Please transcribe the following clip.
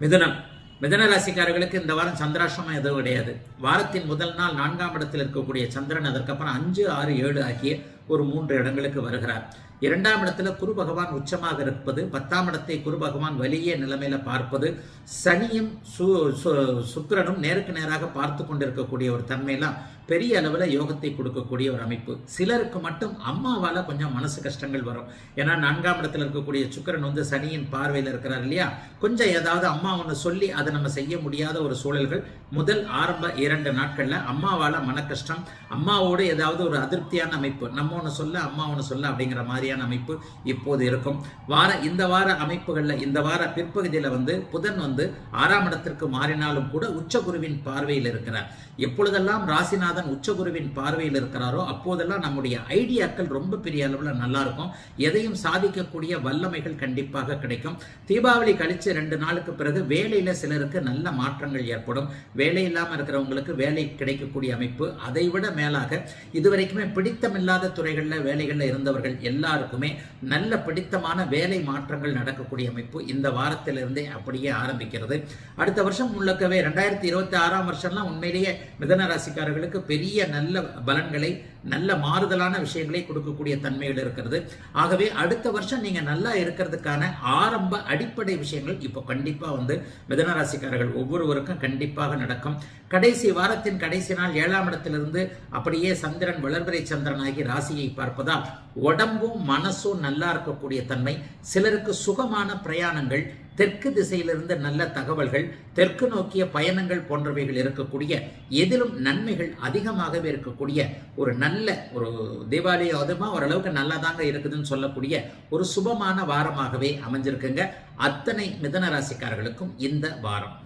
மிதுனம். மிதன ராசிக்காரர்களுக்கு இந்த வாரம் சந்திராசிரமம் எதுவும் கிடையாது. வாரத்தின் முதல் நாள் நான்காம் இடத்தில் இருக்கக்கூடிய சந்திரன் அதற்கப்புறம் அஞ்சு ஆறு ஏழு ஆகிய ஒரு மூன்று இடங்களுக்கு வருகிறார். இரண்டாம் இடத்துல குரு பகவான் உச்சமாக இருப்பது பத்தாம் இடத்தை குரு பகவான் வலிய நிலைமையில பார்ப்பது சனியும் சு சு- சுக்கிரனும் நேருக்கு நேராக பார்த்து கொண்டிருக்கக்கூடிய ஒரு தன்மையெல்லாம் பெரிய அளவில் யோகத்தை கொடுக்கக்கூடிய ஒரு அமைப்பு. சிலருக்கு மட்டும் அம்மாவால் கொஞ்சம் மனசு கஷ்டங்கள் வரும். ஏன்னா நான்காம் இடத்துல இருக்கக்கூடிய சுக்கிரன் வந்து சனியின் பார்வையில் இருக்கிறார் இல்லையா? கொஞ்சம் ஏதாவது அம்மா ஒன்று சொல்லி அதை நம்ம செய்ய முடியாத ஒரு சூழல்கள் முதல் ஆரம்ப இரண்டு நாட்களில் அம்மாவால் மன கஷ்டம் அம்மாவோடு ஏதாவது ஒரு அதிருப்தியான அமைப்பு நம்ம ஒன்று சொல்ல அம்மா ஒன்று சொல்ல அப்படிங்கிற மாதிரியான மாதிரியான அமைப்பு இப்போது இருக்கும். வார இந்த வார அமைப்புகளில் இந்த வார பிற்பகுதியில் வந்து புதன் வந்து ஆறாம் இடத்திற்கு மாறினாலும் கூட உச்சகுருவின் பார்வையில் இருக்கிறார். எப்பொழுதெல்லாம் ராசிநாதன் உச்சகுருவின் பார்வையில் இருக்கிறாரோ அப்போதெல்லாம் நம்முடைய ஐடியாக்கள் ரொம்ப பெரிய அளவில் நல்லா இருக்கும். எதையும் சாதிக்கக்கூடிய வல்லமைகள் கண்டிப்பாக கிடைக்கும். தீபாவளி கழித்து ரெண்டு நாளுக்கு பிறகு வேலையில் சிலருக்கு நல்ல மாற்றங்கள் ஏற்படும். வேலை இல்லாமல் இருக்கிறவங்களுக்கு வேலை கிடைக்கக்கூடிய அமைப்பு. அதைவிட மேலாக இதுவரைக்குமே பிடித்தமில்லாத துறைகளில் வேலைகளில் இருந்தவர்கள் எல்லாரும் எல்லாருக்குமே நல்ல பிடித்தமான வேலை மாற்றங்கள் நடக்கக்கூடிய அமைப்பு இந்த வாரத்திலிருந்தே அப்படியே ஆரம்பிக்கிறது. அடுத்த வருஷம் உள்ளக்கவே ரெண்டாயிரத்தி இருபத்தி ஆறாம் வருஷம்லாம் உண்மையிலேயே மிதன ராசிக்காரர்களுக்கு பெரிய நல்ல பலன்களை நல்ல மாறுதலான விஷயங்களை கொடுக்கக்கூடிய தன்மைகள் இருக்கிறது. ஆகவே அடுத்த வருஷம் நீங்க நல்லா இருக்கிறதுக்கான ஆரம்ப அடிப்படை விஷயங்கள் இப்போ கண்டிப்பா வந்து மிதன ராசிக்காரர்கள் ஒவ்வொருவருக்கும் கண்டிப்பாக நடக்கும். கடைசி வாரத்தின் கடைசி நாள் ஏழாம் இடத்திலிருந்து அப்படியே சந்திரன் வளர்பிறை சந்திரனாகி ராசியை பார்ப்பதால் உடம்பும் மனசும் நல்லா இருக்கக்கூடிய தன்மை சிலருக்கு சுகமான பிரயாணங்கள் தெற்கு திசையிலிருந்து நல்ல தகவல்கள் தெற்கு நோக்கிய பயணங்கள் போன்றவைகள் இருக்கக்கூடிய எதிலும் நன்மைகள் அதிகமாகவே இருக்கக்கூடிய ஒரு நல்ல ஒரு தீபாவளி அதுமா ஓரளவுக்கு நல்லாதாங்க இருக்குதுன்னு சொல்லக்கூடிய ஒரு சுபமான வாரமாகவே அமைஞ்சிருக்குங்க. அத்தனை மிதன ராசிக்காரர்களுக்கும் இந்த வாரம்.